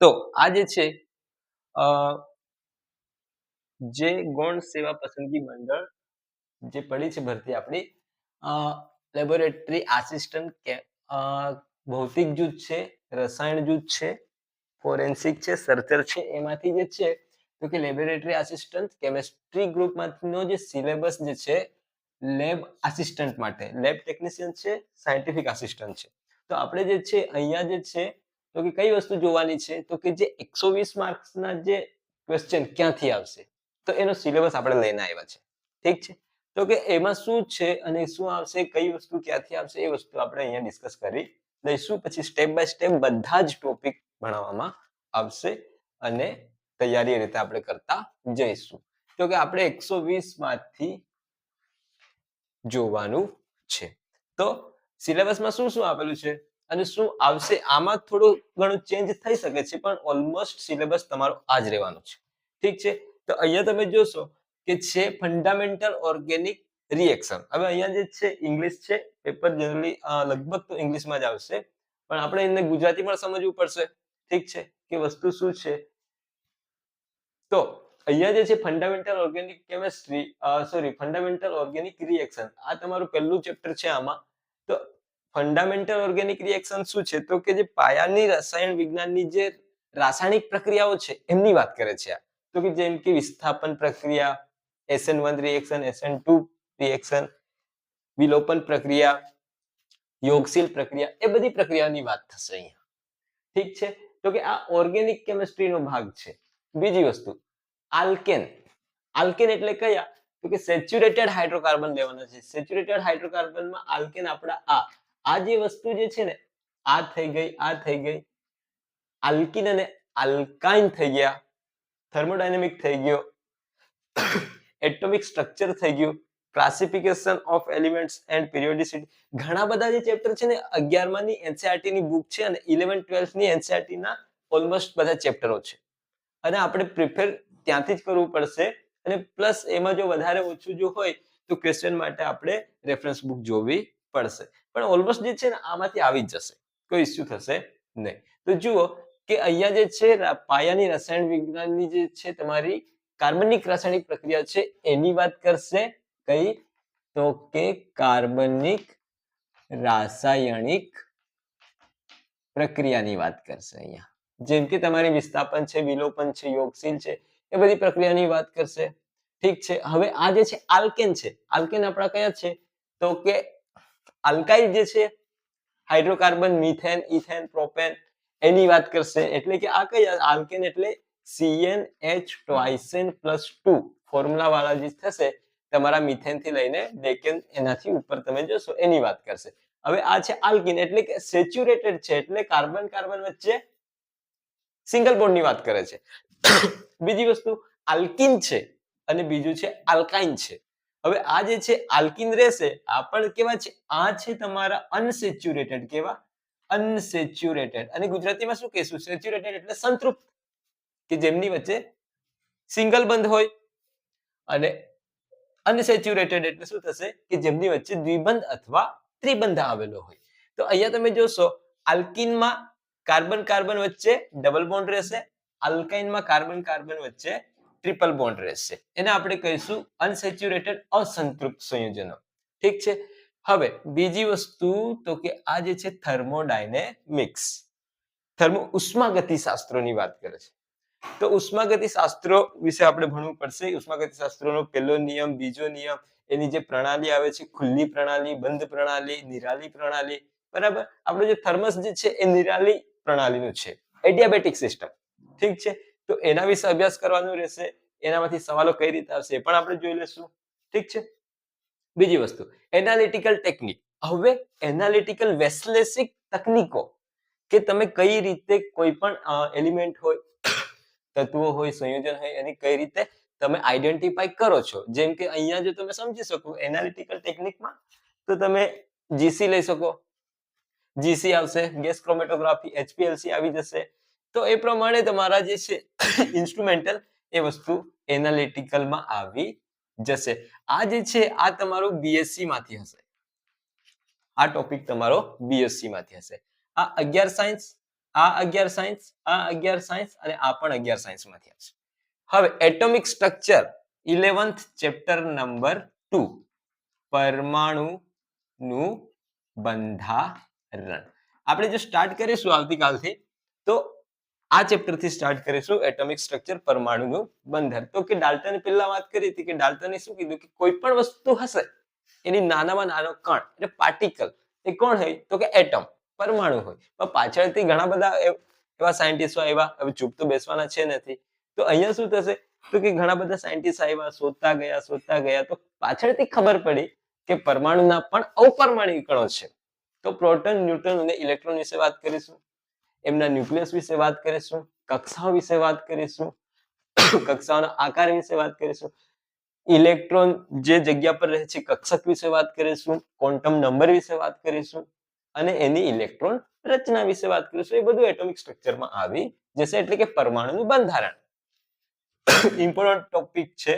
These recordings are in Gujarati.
તો આ જે છે જે ગૌણ સેવા પસંદગી મંડળ જે પડી છે ભરતી આપણી લેબોરેટરી આસિસ્ટન્ટ ભૌતિક જૂથ છે, રસાયણ જૂથ છે ફોરેન્સિક છે સર્ચર છે, એમાંથી જે છે, તો કે લેબોરેટરી આસિસ્ટન્ટ કેમેસ્ટ્રી ગ્રુપમાંનો જે સિલેબસ જે છે લેબ આસિસ્ટન્ટ માટે લેબ ટેકનિશિયન છે સાયન્ટિફિક આસિસ્ટન્ટ છે. તો આપણે જે છે, અહીંયા જે છે તો કે કઈ વસ્તુ જોવાની છે? તો કે જે એકસો વીસ માર્ક્સના જે ક્વેશ્ચન ક્યાંથી આવશે? તો એનો સિલેબસ આપણે લઈને આવ્યા છે. ઠીક છે? તો કે એમાં શું છે અને શું આવશે? કઈ વસ્તુ ક્યાંથી આવશે? એ વસ્તુ આપણે અહીંયા ડિસ્કસ કરી લઈશું. પછી સ્ટેપ બાય સ્ટેપ બધા જ ટોપિક ભણાવવામાં આવશે અને તૈયારી રીતે આપણે કરતા જઈશું. તો કે આપણે એકસો વીસમાંથી જોવાનું છે. તો સિલેબસમાં શું શું આપેલું છે? અને શું આવશે? આમાં થોડું ઘણું ચેન્જ થઈ શકે છે, પણ ઓલમોસ્ટ સિલેબસ તમારો આ જ રહેવાનો છે. ઠીક છે? તો અહીંયા તમે જોશો કે છે ફંડામેન્ટલ ઓર્ગેનિક રિએક્શન હવે અહીંયા જે છે ઇંગ્લિશ છે પેપર જનરલી લગભગ તો ઇંગ્લિશમાં જ આવશે, પણ આપણે એને ગુજરાતી પણ સમજવું પડશે. ઠીક છે? કે વસ્તુ શું છે? તો અહીંયા જે છે fundamental organic chemistry sorry fundamental organic reaction આ તમારું પહેલું ચેપ્ટર છે આમાં. તો ફંડામેન્ટલ ઓર્ગેનિક રિએક્શન શું છે? તો કે જે પાયાની રસાયણ વિજ્ઞાનની જે રાસાયણિક પ્રક્રિયાઓ છે, એમની વાત કરે છે આ. તો કે જેમ કે વિસ્થાપન પ્રક્રિયા SN one reaction SN two reaction વિલોપન પ્રક્રિયા, યોગશીલ પ્રક્રિયા, એ બધી પ્રક્રિયાની વાત થશે અહીંયા. ઠીક છે? તો કે આ ઓર્ગેનિક કેમિસ્ટ્રીનો ભાગ છે. બીજી વસ્તુ આલ્કેન આલ્કેન એટલે કયા? તો કે સેચ્યુરેટેડ હાઇડ્રોકાર્બન લેવાના છે. સેચ્યુરેટેડ હાઇડ્રોકાર્બનમાં આલ્કેન આપણા આ આ જે વસ્તુ જે છે ને, આ થઈ ગઈ, આ થઈ ગઈ. આલ્કિન અને આલ્કાઇન થઈ ગયા. થર્મોડાયનેમિક થઈ ગયો. એટોમિક સ્ટ્રક્ચર થઈ ગયું. Classification of elements and periodicity. ઘણા બધા જે ચેપ્ટર છે ને અગિયારમાં ની એનસીઆરટી ની બુક છે અને ઇલેવન ટ્વેલ્થની એનસીઆરટી ના ઓલમોસ્ટ બધા ચેપ્ટરો છે. અને આપણે પ્રિફેર ત્યાંથી જ કરવું પડશે. અને પ્લસ એમાં જો વધારે ઓછું જો હોય, તો ક્વેશ્ચન માટે આપણે રેફરન્સ બુક જોવી પડશે. પણ ઓલમોસ્ટ જે છે ને, આમાંથી આવી જ જશે. કોઈ ઇસ્યુ થશે નહીં. તો જુઓ કે અહીંયા જે છે પાયાની રસાયણ વિજ્ઞાનની જે છે તમારી કાર્બનિક રાસાયણિક પ્રક્રિયા છે, એની વાત કરશે કઈ? તો કે કાર્બનિક રાસાયણિક પ્રક્રિયાની વાત કરશે અહીંયા. જેમ કે તમારી વિસ્થાપન છે, વિલોપન છે, યોગશીલ છે, એ બધી પ્રક્રિયાની વાત કરશે. ઠીક છે. હવે આ જે છે, આલ્કેન છે. આલ્કેન આપણા કયા છે? તો કે આલ્કાઇલ જે છે, હાઇડ્રોકાર્બન, મિથેન, ઇથેન, પ્રોપેન, એની વાત કરશે. એટલે કે આ કઈ આલ્કેન એટલે CN H twice n plus two formula વાળા જે થશે, તમારા મિથેનથી લઈને ડેકેન એનાથી ઉપર તમે જોશો, એની વાત કરશે. હવે આ છે આલ્કિન, એટલે કે સેચ્યુરેટેડ છે, એટલે કાર્બન કાર્બન વચ્ચે સિંગલ બોન્ડની વાત કરે છે. બીજી વસ્તુ આલ્કિન છે અને બીજું છે આલ્કાઇન છે. હવે આ જે છે, આલ્કિન રહેશે આ પણ કેવા છે? આ છે તમારા અનસેચ્યુરેટેડ કેવા? અનસેચ્યુરેટેડ. અને ગુજરાતીમાં શું કહેશું? સેચ્યુરેટેડ એટલે સંતૃપ્ત, કે જેમની વચ્ચે સિંગલ બંધ હોય. અને અનસેચ્યુરેટેડ એટલે શું થશે? કે જેમની વચ્ચે દ્વિબંધ અથવા ત્રિબંધ આવેલો હોય. તો અહીંયા તમે જોશો, આલ્કિનમાં કાર્બન કાર્બન વચ્ચે ડબલ બોન્ડ રહેશે, આલ્કાઇનમાં કાર્બન કાર્બન વચ્ચે ટ્રિપલ બોન્ડ રહેશે. એને આપણે કહીશું અનસેચ્યુરેટેડ અસંતૃપ્ત સંયોજનો. ઠીક છે? હવે બીજી વસ્તુ તો કે આ જે છે થર્મોડાયનેમિક્સ. થર્મો ઉષ્માગતિ શાસ્ત્રોની વાત કરે છે. તો ઉષ્માગતિ શાસ્ત્રો વિશે આપણે ભણવું પડશે. ઉષ્માગતિ શાસ્ત્રોનો પહેલો નિયમ, બીજો નિયમ, એની જે પ્રણાલી આવે છે, ખુલ્લી પ્રણાલી, બંધ પ્રણાલી, નિરાલી પ્રણાલી, બરાબર? આપણો જે થર્મસ જે છે એ નિરાલી પ્રણાલીનું છે. એડિયાબેટિક સિસ્ટમ ઠીક છે? તો એના વિશે અભ્યાસ કરવાનો રહેશે, એનામાંથી સવાલો કઈ રીતે આવશે એ પણ આપણે જોઈ લેશું ઠીક છે? બીજી વસ્તુ એનાલિટિકલ ટેકનિક હવે એનાલિટિકલ વેસ્લેસિક તકનીકો કે તમે કઈ રીતે કોઈ પણ એલિમેન્ટ હોય, તત્વો હોય, સંયોજન હોય, એની કઈ રીતે તમે આઈડેન્ટિફાઈ કરો છો. જેમ કે અહીંયા જો તમે સમજી શકો એનાલિટિકલ ટેકનિકમાં તો તમે જીસી લઈ શકો. જીસી આવશે ગેસ ક્રોમેટોગ્રાફી એચપીએલસી આવી જશે. તો એ પ્રમાણે તમારા જે છે ઇન્સ્ટ્રુમેન્ટલ એ વસ્તુ એનાલિટિકલમાં આવી જશે. આ જે છે, આ તમારું બીએસસી માંથી હશે. આ ટોપિક તમારો બીએસસી માંથી હશે. આ અગિયાર સાયન્સ આ અગિયાર સાયન્સ આ અગિયાર સાયન્સ અને આ પણ અગિયાર સાયન્સમાંથી હશે. હવે atomic structure eleventh chapter number two પરમાણુ નું બંધારણ. આપણે જો સ્ટાર્ટ કરીશું આવતીકાલથી, તો આ ચેપ્ટરથી સ્ટાર્ટ કરીશું એટોમિક સ્ટ્રક્ચર પરમાણુનું બંધન તો કે ડાલ્ટન પહેલા વાત કરી હતી કે ડાલ્ટને શું કીધું? કે કોઈ પણ વસ્તુ હશે, એની નાનામાં નાનો કણ, એટલે પાર્ટિકલ એ કોણ હોય? તો કે એટમ પરમાણુ હોય. પણ પાછળથી ઘણા બધા એવા સાયન્ટિસ્ટો આવ્યા હવે ચૂપ તો બેસવાના છે નથી. તો અહીંયા શું થશે? તો કે ઘણા બધા સાયન્ટિસ્ટ આવ્યા, શોધતા ગયા શોધતા ગયા. તો પાછળથી ખબર પડી કે પરમાણુના પણ અવપરમાણિક કણો છે. તો પ્રોટોન ન્યુટ્રોન અને ઇલેક્ટ્રોન વિશે વાત કરીશું. એમના ન્યુક્લિયસ વિશે વાત કરીશું, કક્ષાઓ વિશે વાત કરીશું, કક્ષાઓના આકાર વિશે વાત કરીશું, ઇલેક્ટ્રોન જે જગ્યા પર રહે છે કક્ષક વિશે વાત કરીશું ક્વોન્ટમ નંબર વિશે વાત કરીશું અને એની ઇલેક્ટ્રોન રચના વિશે વાત કરીશું. એ બધું એટોમિક સ્ટ્રક્ચરમાં આવી જશે, એટલે કે પરમાણુનું બંધારણ. ઇમ્પોર્ટન્ટ ટોપિક છે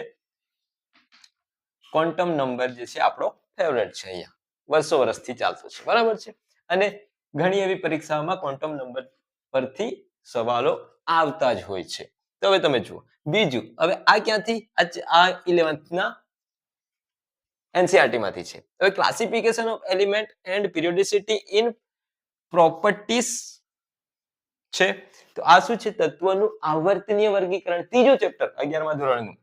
ક્વોન્ટમ નંબર જે છે આપણો ફેવરેટ છે અહીંયા. વર્ષો વર્ષથી ચાલતો છે. બરાબર છે? અને ઘણી એવી પરીક્ષાઓમાં ક્વોન્ટમ નંબર પરથી સવાલો આવતા જ હોય છે. તો હવે તમે જુઓ. બીજું, હવે આ ક્યાંથી? આ ઇલેવન્થના ના NCERT માંથી છે. હવે classification of element and periodicity in properties છે. તો આ શું છે? તત્વનું આવર્તનીય વર્ગીકરણ. ત્રીજું ચેપ્ટર અગિયારમા ધોરણનું.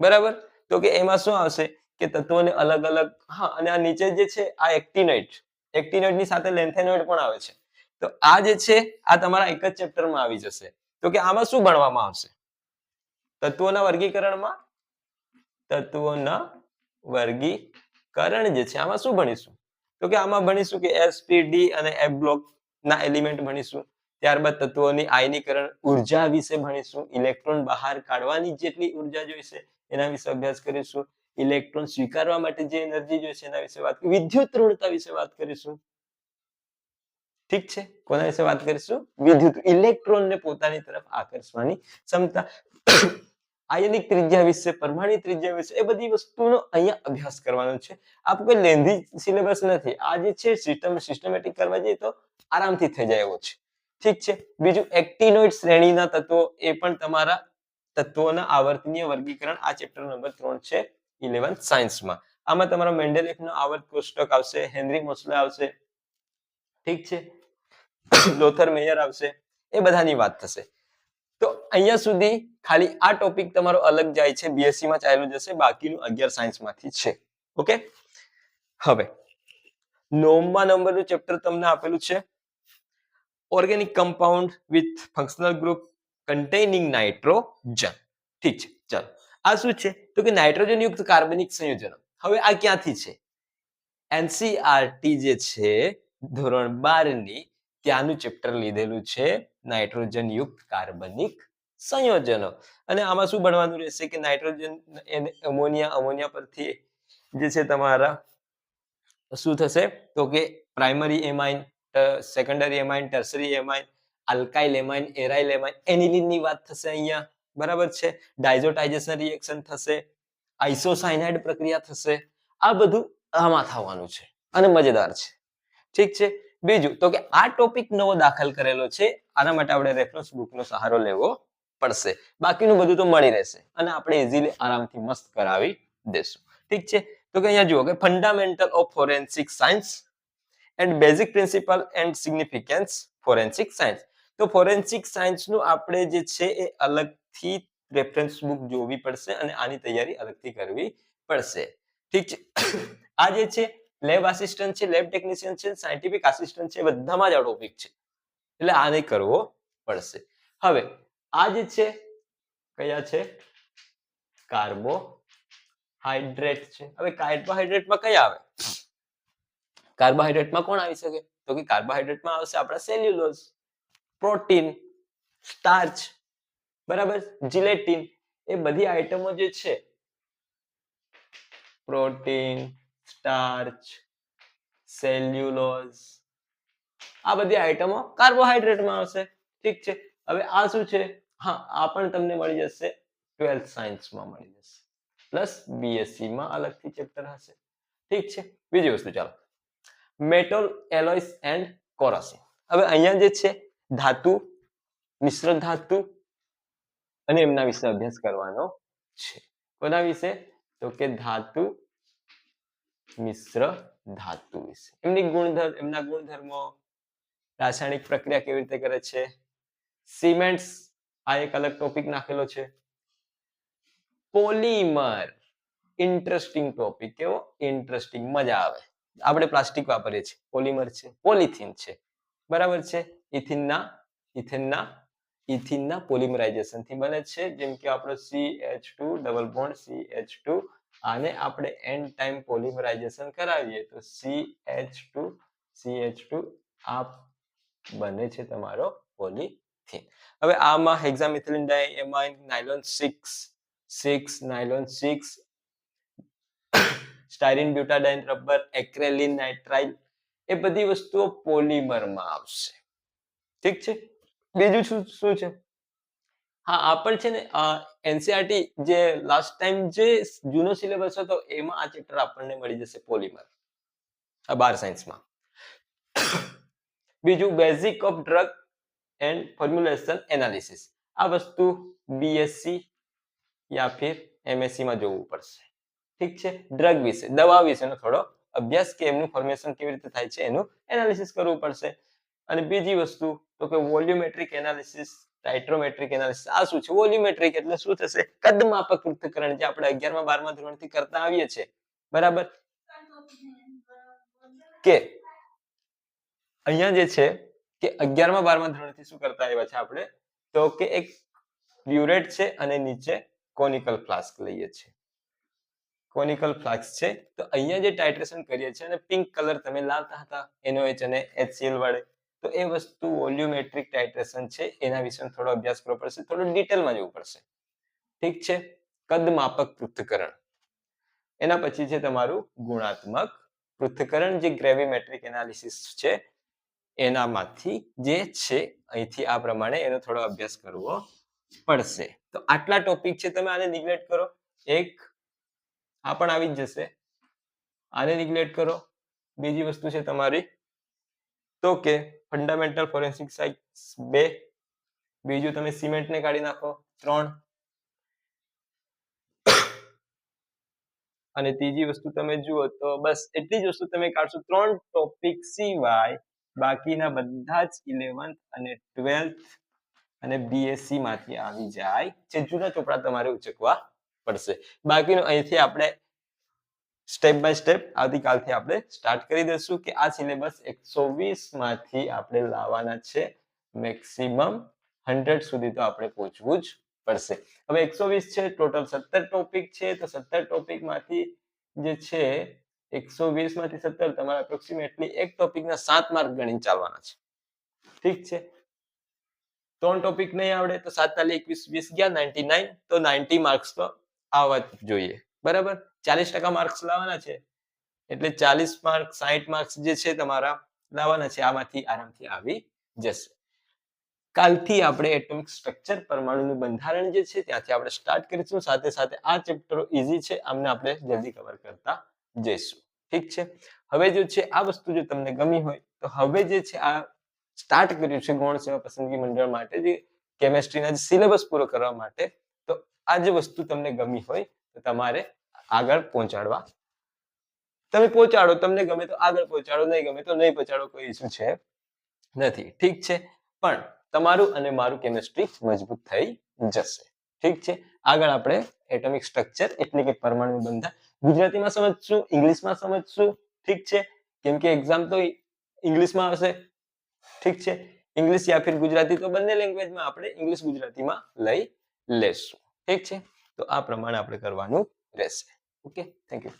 બરાબર? તો કે એમાં શું આવશે? કે તત્વોને અલગ અલગ હા, અને આ નીચે જે છે, આ એક્ટિનોઇડ એક્ટિનોઇડની સાથે લેન્થેનોઇડ પણ આવે છે. તો આ જે છે, આ તમારા એક જ ચેપ્ટરમાં આવી જશે. તો કે આમાં શું ભણવામાં આવશે? તત્વોના વર્ગીકરણમાં તત્વોના વર્ગીકરણ જે છે, આમાં શું ભણીશું? તો કે આમાં ભણીશું કે એસપીડી અને એફ બ્લોક ના એલિમેન્ટ ભણીશું. ત્યારબાદ તત્વોની આયનીકરણ ઊર્જા વિશે ભણીશું. ઇલેક્ટ્રોન બહાર કાઢવાની જેટલી ઊર્જા જોઈશે, એના વિશે અભ્યાસ કરીશું. ઇલેક્ટ્રોન સ્વીકારવા માટે જે એનર્જી જોઈશે એના વિશે વાત વિદ્યુત ઋણતા વિશે વાત કરીશું. ઠીક છે? કોના વિશે વાત કરીશું? વિદ્યુત ઇલેક્ટ્રોન ને પોતાની તરફ આકર્ષવાની ક્ષમતા. આયનિક ત્રિજ્યા વિશે, પરમાણુ ત્રિજ્યા વિશે, એ બધી વસ્તુનો અહીંયા અભ્યાસ કરવાનો છે. આ કોઈ લેન્ધી સિલેબસ નથી. આ જે છે, સિસ્ટમ સિસ્ટમેટિક કરવા જઈએ તો આરામથી થઈ જાય એવો છે. ઠીક છે? બીજું, એક્ટિનોઇડ શ્રેણીના તત્વો, એ પણ તમારા તત્વોના આવર્તનીય વર્ગીકરણ. આ ચેપ્ટર નંબર ત્રણ છે. ઇલેવન્થ સાયન્સમાં આમાં તમારો મેન્ડેલેફનો આવર્ત કોષ્ટક આવશે, હેનરી મોસલે આવશે, ઠીક છે? લોથર મેયર આવશે, એ બધાની વાત થશે. તો અહીંયા સુધી ખાલી આ ટોપિક તમારો અલગ જાય છે બીએસસી માં ચાલ્યું જશે, બાકીનું અગિયાર સાયન્સમાંથી છે. ઓકે? હવે, નવમા નંબરનું ચેપ્ટર તમને આપેલું છે organic compound with functional group containing nitrogen ઠીક છે, ચાલો. આ શું છે? તો કે નાઇટ્રોજન યુક્ત કાર્બનિક સંયોજનો. હવે આ ક્યાંથી છે? એનસીઆરટી જે છે, ધોરણ બારની ત્યાંનું ચેપ્ટર લીધેલું છે નાઇટ્રોજન યુક્ત કાર્બનિક સંયોજનો. અને આમાં શું ભણવાનું રહેશે કે નાઇટ્રોજન અમોનિયા અમોનિયા પરથી જે છે તમારા, શું થશે? તો કે primary amine secondary amine, tertiary amine, alkyl amine, aryl amine, એનિલિનની વાત થશે અહીંયા. બરાબર છે? ડાયઝોટાઇઝેશન રિએક્શન થશે આઇસોસાયનાઇડ પ્રક્રિયા થશે, આ બધું આમાં થવાનું છે અને મજેદાર છે. ઠીક છે? બીજું, તો કે આ ટોપિક નવો દાખલ કરેલો છે, આના માટે આપણે રેફરન્સ બુકનો સહારો લેવો પડશે. બાકીનું બધું તો મળી રહેશે અને આપણે ઇઝીલી આરામથી મસ્ત કરાવી દેશું. ઠીક છે? તો કે અહીંયા જુઓ કે fundamental of forensic science and basic principle and significance forensic science તો ફોરેન્સિક સાયન્સનું આપણે જે છે એ અલગથી રેફરન્સ બુક જોવી પડશે અને આની તૈયારી અલગથી કરવી પડશે. ઠીક છે? આ જે છે લેબ આસિસ્ટન્ટ છે લેબ ટેકનિશિયન છે સાયન્ટિફિક આસિસ્ટન્ટ છે બધામાં જ આ ટોપિક છે. એટલે આને કરવો પડશે. હવે, આ જે છે, કયા છે? કાર્બોહાઈડ્રેટ છે. હવે કાર્બોહાઈડ્રેટમાં કયા આવે? કાર્બોહાઈડ્રેટમાં કોણ આવી શકે? તો કે કાર્બોહાઈડ્રેટમાં આવશે આપણા સેલ્યુલોઝ પ્રોટીન સ્ટાર્ચ બરાબર? જીલેટીન એ બધી આઈટમો જે છે, પ્રોટીન, સ્ટાર્ચ, સેલ્યુલોઝ, આ બધી આઈટમો કાર્બોહાઈડ્રેટમાં આવશે. ઠીક છે? હવે આ શું છે? હા, આ પણ તમને મળી જશે. ટ્વેલ્થ સાયન્સમાં મળી જશે. પ્લસ બીએસસી માં અલગથી ચેપ્ટર હશે. ઠીક છે? બીજી વસ્તુ ચાલો. Metal alloys and corrosion. હવે અહીંયા જે છે, ધાતુ, મિશ્ર ધાતુ અને એમના વિશે અભ્યાસ કરવાનો છે. કોના વિશે? તો કે ધાતુ મિશ્ર ધાતુ વિશે. એમની ગુણધર્મ એમના ગુણધર્મો રાસાયણિક પ્રક્રિયા કેવી રીતે કરે છે? સિમેન્ટ્સ આ એક અલગ ટોપિક નાખેલો છે. પોલીમર ઇન્ટરેસ્ટિંગ ટોપિક કેવો? ઇન્ટરેસ્ટિંગ મજા આવે. આપણે પ્લાસ્ટિક વાપરીએ છીએ. પોલીમર છે, પોલિથીન છે. બરાબર છે? ઇથિનના, ઇથેનના ઇથિનના પોલિમરાઇઝેશનથી બને છે, જેમ કે આપણો CH2 ડબલ બોન્ડ CH2 આને આપણે એન્ડ ટાઈમ પોલિમરાઇઝેશન કરાવીએ, તો CH2 CH2 આ બને છે તમારો પોલિથીન હવે આમાં hexamethylene diamine nylon 6 6 nylon 6 styrene butadiene rubber acrylonitrile એ બધી વસ્તુઓ પોલિમરમાં આવશે. ઠીક છે? બીજું શું શું છે? હા, આ પણ છે ને એનસીઆરટી જે લાસ્ટ ટાઈમ જે જૂનો સિલેબસ હતો, એમાં આ ચેપ્ટર આપણને મળી જશે પોલિમર આ બાર સાયન્સમાં બીજું basic of drug and formulation analysis આ વસ્તુ બીએસસી યા ફિર એમએસસી માં જોવું પડશે. ઠીક છે? ડ્રગ વિશે, દવા વિશેનો થોડો અભ્યાસ કે એમનું ફોર્મેશન કેવી રીતે થાય છે, એનું એનાલિસિસ કરવું પડશે. અને બીજી વસ્તુ, તો કે વોલ્યુમેટ્રિક એનાલિસિસ ટાઇટ્રોમેટ્રિક એનાલિસિસ આ શું છે? વોલ્યુમેટ્રિક એટલે શું થશે? કદ માપક પૃથ્થકરણ જે આપણે 11મા 12મા ધોરણથી કરતા આવીએ છીએ. બરાબર? કે અહીંયા જે છે કે 11મા 12મા ધોરણથી શું કરતા આવ્યા છે આપણે? તો કે એક બ્યુરેટ છે અને નીચે કોનિકલ ફ્લાસ્ક લઈએ છીએ. કોનિકલ ફ્લાસ્ક છે. તો અહીંયા જે ટાઇટ્રેશન કરીએ છીએ અને પિંક કલર તમે લાવતા હતા NOH અને HCl વડે તો એ વસ્તુ વોલ્યુમેટ્રિક ટાઇટ્રેશન છે, એના વિશે થોડો અભ્યાસ કરવો પડશે, થોડું ડિટેલમાં જવું પડશે. ઠીક છે? કદ માપક પૃથ્થકરણ. એના પછી છે તમારું ગુણાત્મક પૃથ્થકરણ, જે ગ્રેવીમેટ્રિક એનાલિસિસ છે, એનામાંથી જે છે, અહીંથી આ પ્રમાણે એનો થોડો અભ્યાસ કરવો પડશે. તો આટલા ટોપિક છે, તમે આને નિગ્લેક્ટ કરો. એક, આ પણ આવી જ જશે. આને નિગ્લેક્ટ કરો. બીજી વસ્તુ છે તમારી, તો કે ફંડામેન્ટલ ફોરેન્સિક સાયન્સ બે. બીજું તમે સિમેન્ટને કાઢી નાખો, ત્રણ. અને ત્રીજી વસ્તુ તમે જુઓ તો બસ એટલી જ વસ્તુ તમે કાઢશો, ત્રણ ટોપિક સિવાય બાકીના બધા જ ઇલેવન્થ અને ટ્વેલ્થ અને બીએસસી માંથી આવી જાય. જે જૂના ચોપડા તમારે ઉચકવા પડશે. બાકીનું અહીંથી આપણે સ્ટેપ બાય સ્ટેપ આવતીકાલથી આપણે સ્ટાર્ટ કરી દઈશું કે આ સિલેબસ એકસો માંથી આપણે લાવવાના છે. મેક્સિમમ હંડ્રેડ સુધી તો આપણે પહોંચવું જ પડશે. હવે એકસો છે ટોટલ સત્તર ટોપિક છે, તો સત્તર ટોપિકમાંથી જે છે, એકસો માંથી સત્તર તમારા એપ્રોક્સિમેટલી એક ટોપિકના સાત માર્ક ગણી ચાલવાના છે. ઠીક છે? ત્રણ ટોપિક નહીં આવડે તો સાત તાલી એકવીસ, વીસ ગયા નાઇન્ટી નાઇન તો નાઇન્ટી માર્ક્સ તો આવવા જોઈએ. બરાબર? ચાલીસ ટકા માર્ક્સ લાવવાના છે. એટલે ચાલીસ માર્ક સાહીઠ માર્ક્સ જે છે તમારા લાવવાના છે, આમાંથી આરામથી આવી જશે. કાલથી આપણે એટોમિક સ્ટ્રક્ચર પરમાણુનું બંધારણ જે છે ત્યાંથી આપણે સ્ટાર્ટ કરીશું. સાથે સાથે આ ચેપ્ટરો ઈઝી છે, આમને આપણે જલ્દી કવર કરતા જઈશું. ઠીક છે? હવે જો છે આ વસ્તુ જો તમને ગમી હોય, તો હવે જે છે આ સ્ટાર્ટ કર્યું છે ગૌણ સેવા પસંદગી મંડળ માટે, જે કેમેસ્ટ્રીના સિલેબસ પૂરો કરવા માટે, તો આ જે વસ્તુ તમને ગમી હોય, તો તમારે આગળ પહોંચાડવા. તમે પહોંચાડો, તમને ગમે તો આગળ પહોંચાડો, નહીં ગમે તો નહીં પહોંચાડો, કોઈ ઇસ્યુ છે નથી. ઠીક છે? પણ તમારું અને મારું કેમિસ્ટ્રી મજબૂત થઈ જશે. ઠીક છે? આગળ આપણે એટોમિક સ્ટ્રક્ચર એટલે કે પરમાણુ બંધન. ગુજરાતીમાં સમજશું, ઇંગ્લિશમાં સમજશું. ઠીક છે? કેમ કે એક્ઝામ તો ઇંગ્લિશમાં આવશે. ઠીક છે? ઇંગ્લિશ યા ફિર ગુજરાતી તો બંને લેંગ્વેજમાં આપણે ઇંગ્લિશ ગુજરાતીમાં લઈ લેશું. ઠીક છે? તો આ પ્રમાણે આપણે કરવાનું રહેશે. Okay thank you